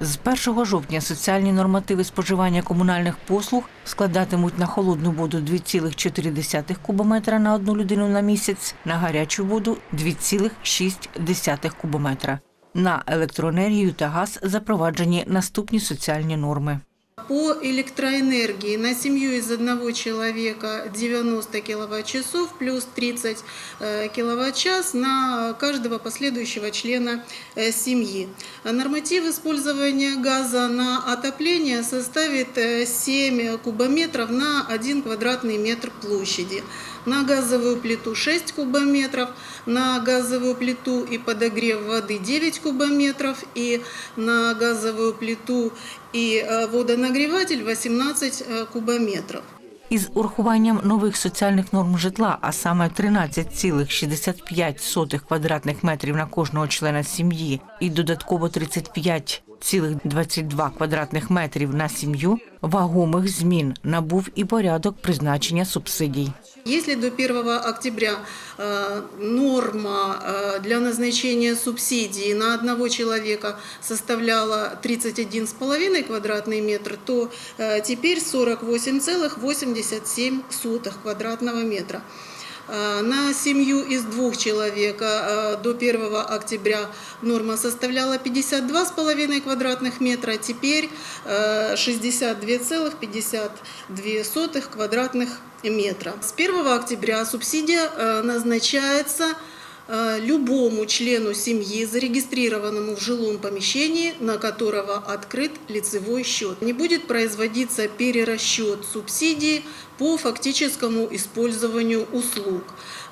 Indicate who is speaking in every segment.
Speaker 1: З 1 жовтня соціальні нормативи споживання комунальних послуг складатимуть на холодну воду 2,4 кубометра на одну людину на місяць, на гарячу воду 2,6 кубометра. На електроенергію та газ запроваджені наступні соціальні норми.
Speaker 2: По электроэнергии на семью из одного человека 90 киловатт-часов плюс 30 э, киловатт-час на каждого последующего члена э, семьи. Норматив использования газа на отопление составит э, 7 кубометров на 1 квадратный метр площади. На газовую плиту 6 кубометров, на газовую плиту и подогрев воды 9 кубометров и на газовую плиту и водонагріватель водонагреватель 18 кубометрів. кубометров.
Speaker 1: Із урахуванням нових соціальних норм житла, а саме 13,65 квадратних метрів на кожного члена сім'ї і додатково 35,22 квадратних метрів на сім'ю, вагомих змін набув і порядок призначення субсидій.
Speaker 2: Если до 1 октября э, норма э, для назначения субсидии на одного человека составляла 31,5 квадратный метр, то э, теперь 48,87 квадратного метра. Э, На семью из двух человек э, до 1 октября норма составляла 52,5 квадратных метра, а теперь э, 62,52 квадратных метра. С 1 октября субсидия назначается любому члену семьи, зарегистрированному в жилом помещении, на которого открыт лицевой счет. Не будет производиться перерасчет субсидии по фактическому использованию услуг.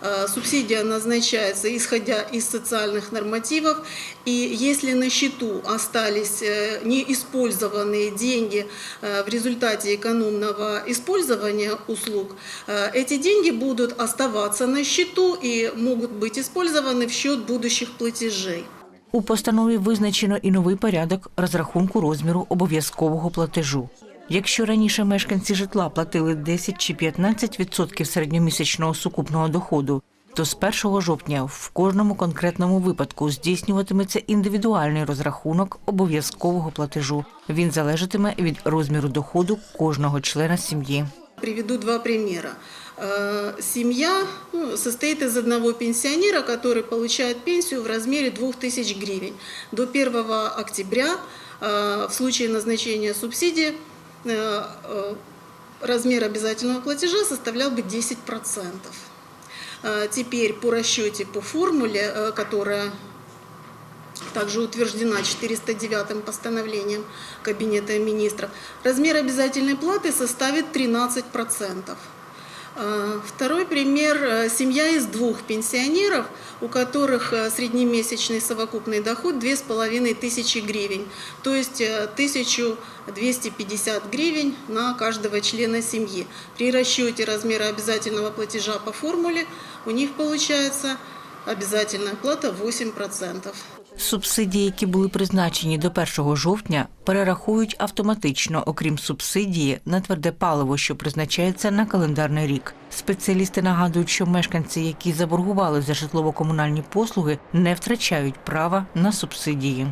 Speaker 2: Э, Субсидия назначается исходя из социальных нормативов, и если на счету остались э, неиспользованные деньги э, в результате экономного использования услуг, э, эти деньги будут оставаться на счету и могут быть использованы в счет будущих платежей.
Speaker 1: У постанові визначено і новий порядок розрахунку розміру обов'язкового платежу. Якщо раніше мешканці житла платили 10 чи 15 відсотків середньомісячного сукупного доходу, то з 1 жовтня в кожному конкретному випадку здійснюватиметься індивідуальний розрахунок обов'язкового платежу. Він залежатиме від розміру доходу кожного члена сім'ї.
Speaker 2: Приведу два примера. Э, Семья ну, состоит из одного пенсионера, который получает пенсию в размере 2000 гривен. До 1 октября э, в случае назначения субсидии э, размер обязательного платежа составлял бы 10%. Э, Теперь по расчете по формуле, которая также утверждена 409 постановлением Кабинета министров, размер обязательной платы составит 13%. Э, Второй пример. Э, Семья из двух пенсионеров, у которых э, среднемесячный совокупный доход 2500 гривен, то есть э, 1250 гривен на каждого члена семьи. При расчете размера обязательного платежа по формуле у них получается обязательная плата 8%.
Speaker 1: Субсидії, які були призначені до 1 жовтня, перерахують автоматично, окрім субсидії на тверде паливо, що призначається на календарний рік. Спеціалісти нагадують, що мешканці, які заборгували за житлово-комунальні послуги, не втрачають права на субсидії.